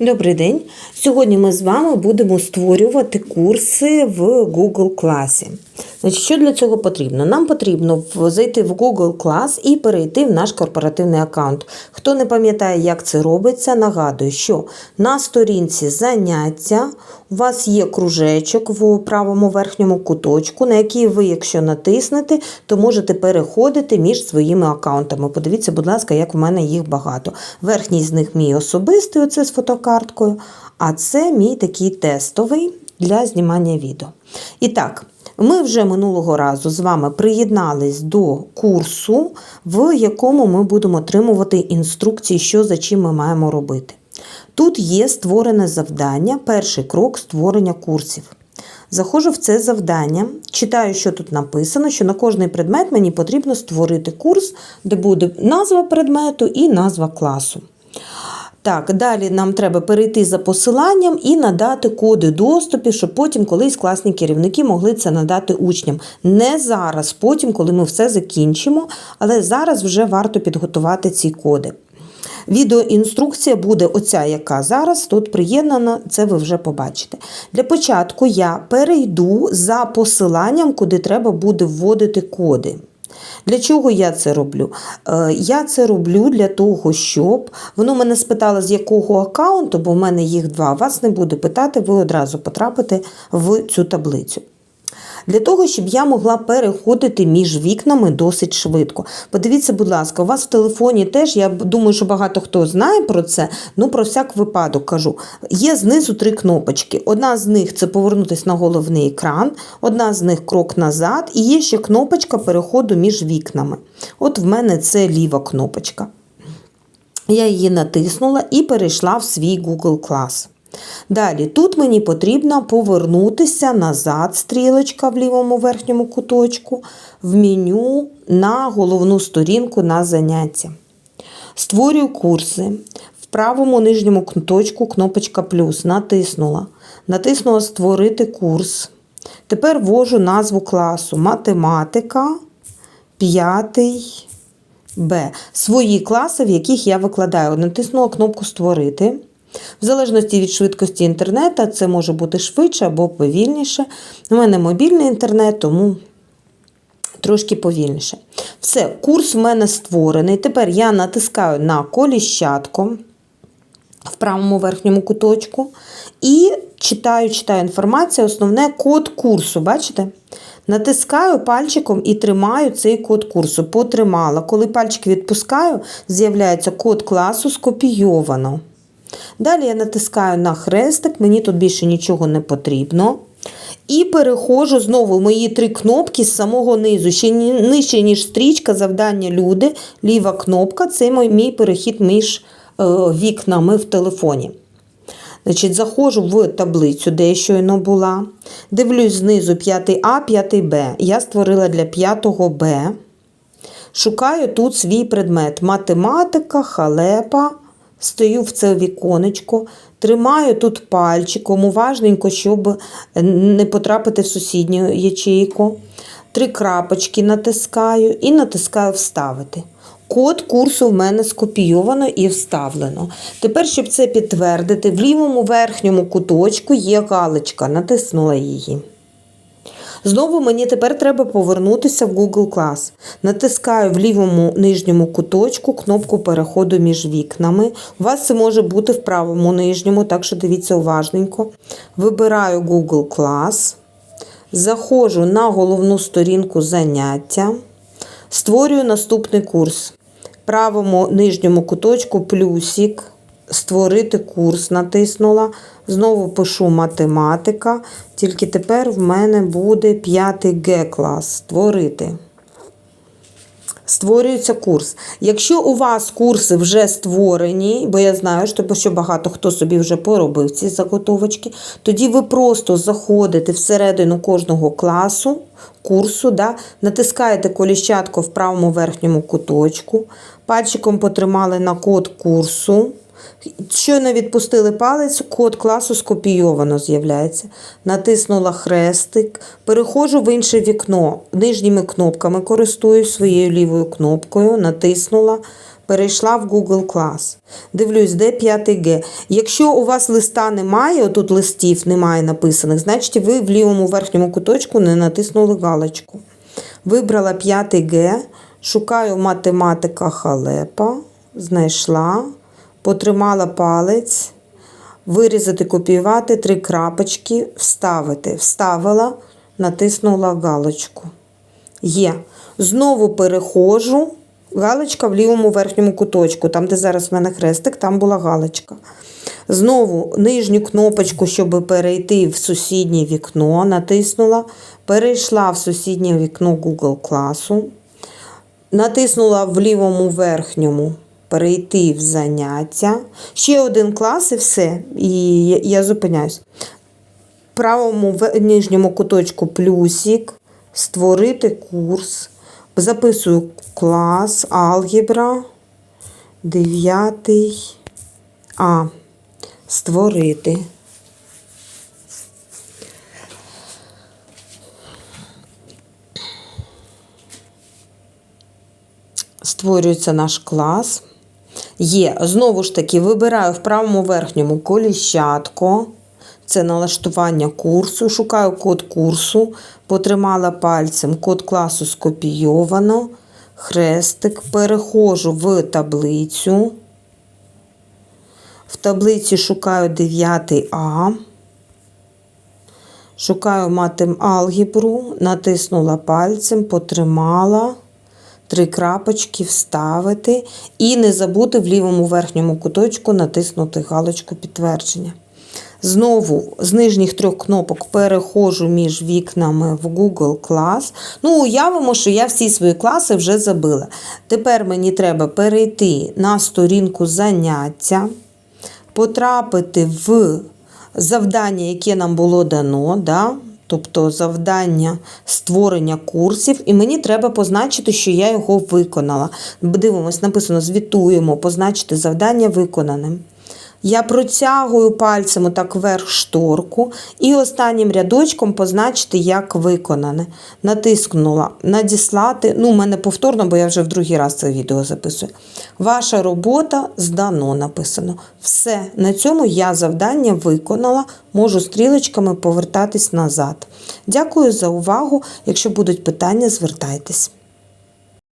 Добрий день! Сьогодні ми з вами будемо створювати курси в Google класі. Значить, що для цього потрібно? Нам потрібно зайти в Google клас і перейти в наш корпоративний аккаунт. Хто не пам'ятає, як це робиться, нагадую, що на сторінці заняття у вас є кружечок в правому верхньому куточку, на який ви, якщо натиснете, то можете переходити між своїми аккаунтами. Подивіться, будь ласка, як в мене їх багато. Верхній з них мій особистий, оце з фотокарткою, а це мій такий тестовий для знімання відео. І так, ми вже минулого разу з вами приєднались до курсу, в якому ми будемо отримувати інструкції, що за чим ми маємо робити. Тут є створене завдання, перший крок створення курсів. Заходжу в це завдання, читаю, що тут написано, що на кожний предмет мені потрібно створити курс, де буде назва предмету і назва класу. Так, далі нам треба перейти за посиланням і надати коди доступу, щоб потім колись класні керівники могли це надати учням. Не зараз, потім, коли ми все закінчимо, але зараз вже варто підготувати ці коди. Відеоінструкція буде оця, яка зараз тут приєднана, це ви вже побачите. Для початку я перейду за посиланням, куди треба буде вводити коди. Для чого я це роблю? Е, Я це роблю для того, щоб воно мене спитало, з якого аккаунту, бо в мене їх два. Вас не буде питати, ви одразу потрапите в цю таблицю. Для того, щоб я могла переходити між вікнами досить швидко. Подивіться, будь ласка, у вас в телефоні теж, я думаю, що багато хто знає про це, ну про всяк випадок кажу. Є знизу три кнопочки. Одна з них це повернутися на головний екран, одна з них крок назад, і є ще кнопочка переходу між вікнами. От в мене це ліва кнопочка. Я її натиснула і перейшла в свій Google клас. Далі, тут мені потрібно повернутися назад, стрілочка в лівому верхньому куточку, в меню на головну сторінку на заняття. Створюю курси. В правому нижньому куточку кнопочка плюс. Натиснула. Натиснула Створити курс. Тепер ввожу назву класу Математика 5 Б. Свої класи, в яких я викладаю. Натиснула кнопку Створити. В залежності від швидкості інтернету, це може бути швидше або повільніше. У мене мобільний інтернет, тому трошки повільніше. Все, курс в мене створений. Тепер я натискаю на коліщатко в правому верхньому куточку і читаю, читаю інформацію, основне код курсу. Бачите? Натискаю пальчиком і тримаю цей код курсу. Потримала. Коли пальчик відпускаю, з'являється код класу скопійовано. Далі я натискаю на хрестик, мені тут більше нічого не потрібно. І переходжу знову мої три кнопки з самого низу. Ще нижче, ніж стрічка, завдання люди. Ліва кнопка це мій, перехід між е, вікнами в телефоні. Значить, Заходжу в таблицю, де я щойно була. Дивлюсь знизу 5А, 5Б. Я створила для 5Б. Шукаю тут свій предмет. Математика, халепа. Стою в це віконечко, тримаю тут пальчиком, уважненько, щоб не потрапити в сусідню ячейку. Три крапочки натискаю і натискаю Вставити. Код курсу в мене скопійовано і вставлено. Тепер, щоб це підтвердити, в лівому верхньому куточку є галочка, натиснула її. Знову мені тепер треба повернутися в Google клас. Натискаю в лівому нижньому куточку кнопку переходу між вікнами. У вас це може бути в правому нижньому, так що дивіться уважненько. Вибираю Google клас, заходжу на головну сторінку заняття, створюю наступний курс. В правому нижньому куточку плюсик. Створити курс натиснула. Знову пишу математика. Тільки тепер в мене буде 5 Г клас. Створити. Створюється курс. Якщо у вас курси вже створені, бо я знаю, що багато хто собі вже поробив ці заготовочки, тоді ви просто заходите всередину кожного класу, курсу, да, натискаєте коліщатко в правому верхньому куточку, пальчиком потримали на код курсу. Щойно відпустили палець, код класу скопійовано з'являється. Натиснула хрестик, переходжу в інше вікно. Нижніми кнопками користуюсь своєю лівою кнопкою, натиснула, перейшла в Google Class. Дивлюсь, де 5G. Якщо у вас листа немає, отут листів немає написаних, значить ви в лівому верхньому куточку не натиснули галочку. Вибрала 5G, шукаю математика халепа, знайшла, потримала палець, вирізати, копіювати, три крапочки, вставити. Вставила, натиснула галочку. Є. Знову переходжу. Галочка в лівому верхньому куточку, там, де зараз в мене хрестик, там була галочка. Знову нижню кнопочку, щоб перейти в сусіднє вікно, натиснула. Перейшла в сусіднє вікно Google класу. Натиснула в лівому верхньому перейти в заняття. Ще один клас і все. І я- зупиняюсь. В правому нижньому куточку плюсик, створити курс. Записую клас, алгебра, 9 А. Створити. Створюється наш клас. Є, знову ж таки, вибираю в правому верхньому коліщатко. Це налаштування курсу. Шукаю код курсу, потримала пальцем, код класу скопійовано, хрестик, переходжу в таблицю. В таблиці шукаю 9 А. Шукаю матем алгебру, натиснула пальцем, потримала три крапочки вставити і не забути в лівому верхньому куточку натиснути галочку підтвердження. Знову з нижніх трьох кнопок переходжу між вікнами в Google Class. Ну, уявимо, що я всі свої класи вже забила. Тепер мені треба перейти на сторінку заняття, потрапити в завдання, яке нам було дано. Да? Тобто завдання створення курсів, і мені треба позначити, що я його виконала. Дивимось, написано звітуємо, позначити завдання виконаним. Я протягую пальцем отак вверх шторку і останнім рядочком позначити, як виконане. Натискнула надіслати. Ну, у мене повторно, бо я вже в другий раз це відео записую. Ваша робота здано написано. Все, на цьому я завдання виконала, можу стрілочками повертатись назад. Дякую за увагу. Якщо будуть питання, звертайтесь.